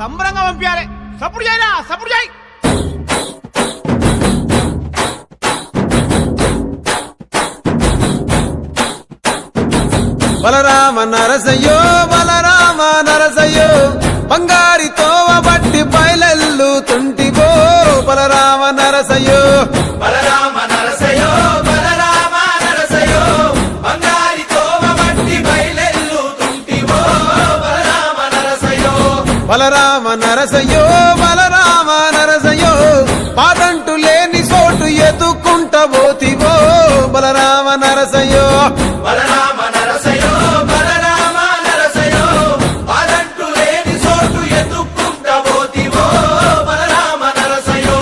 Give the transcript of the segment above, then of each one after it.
సంబరంగా పంపించాలి సప్పుడు చేయరా సప్పుడు చేయి. బలరామ నరసయ్యో బలరామ నరసయ్యో బంగారి తోవ బట్టి బయలెల్లు తుంటివో. బలరామ నరసయ్యో బలరామ నరసయ్యో బలరామ నరసయ్యో పాదంటు లేని చోటు ఎదుకుంట పోతివో బలరామ నరసయ్యో. బలరామ నరసయో బలరామ నరసయో అదంటు లేని చోటు ఎత్తుకుంట పోతివో బలరామ నరసయో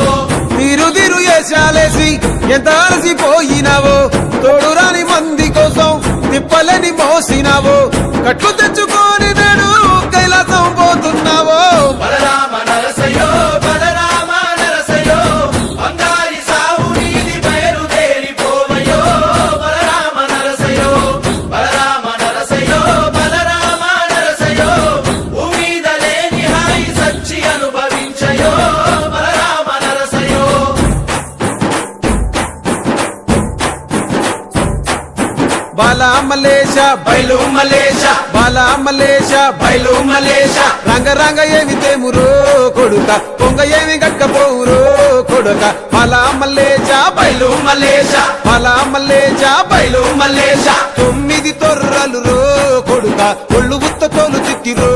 మీరు తిరు వేషాలేసి ఎంత అలసిపోయినావో తోడురాని మంది కోసం తిప్పలని మోసినావో కట్లు తెచ్చుకొని బాలా మలేషా బయలు మలేషా బాలా మలేషా బయలు మలేషా రంగ రంగ ఏమి తేమురో కొడుక పొంగ ఏమి గట్టపోవురో కొడుక. బాలా మలేషా బయలు మలేషా బాలా మలేషా బయలు మలేషా తొమ్మిది తొర్రలు రో కొడుక ఒళ్ళు ఉత్త తోలు చిక్కిరో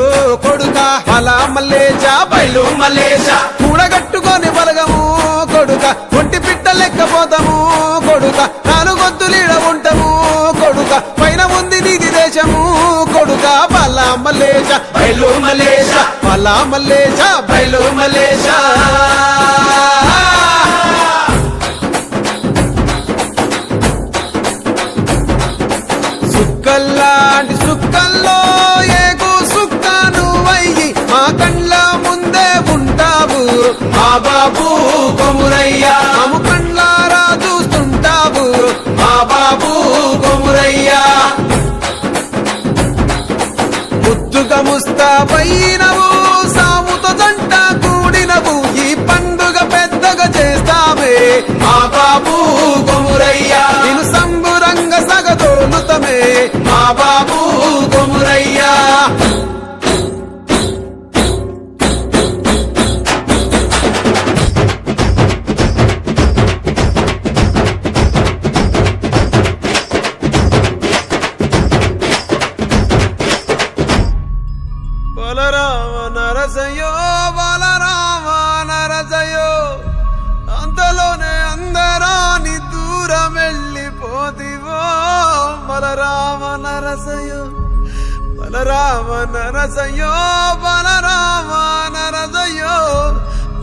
కొడుక. బాలా మలేషా బయలు మలేషా కూడగట్టుకొని బలగము కొడుక ఒంటి పిట్ట లెక్కపోతాము కొడుక. నాలుగొద్దులీడ మలేజా మల్లేష బయలు మలేష బలా మల్లేష బయలు మలేష సుక్కల్లాంటి సుక్కల్లో ఏగు సుక్క నువ్వయ్యి మా కండ్ల ముందే ఉంటావు. మా బాబు కొమురయ్యా సంబురయ్యా నేను సంబురంగ సగదోలుతమే మా బాబు బలరామ నరసయో బలరామ నరసయో బలరామ నరసయో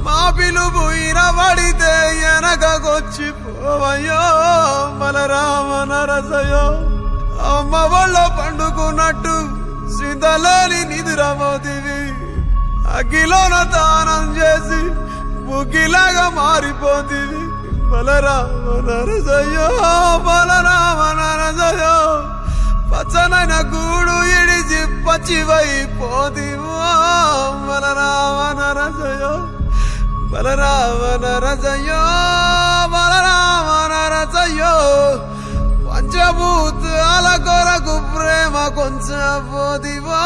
మా పిలుపు ఇరబడితే వెనకకొచ్చి పోవయో బలరామ నరసయో అమ్మ వాళ్ళ పండుకున్నట్టు సింతలోని నిదురమోతివి అగ్గిలోన దానం చేసి బుగ్గిలాగా మారిపోతివి. బలరామ నరసయ్యో బలరామ నరసయ్యో పచ్చనైన గూడు ఇడిచి పచ్చివైపోతివో బలరామ రజయో బలరామ రజయో బలరామ రజయో. పంచభూతాల కొరకు ప్రేమ కొంచెం పోదివో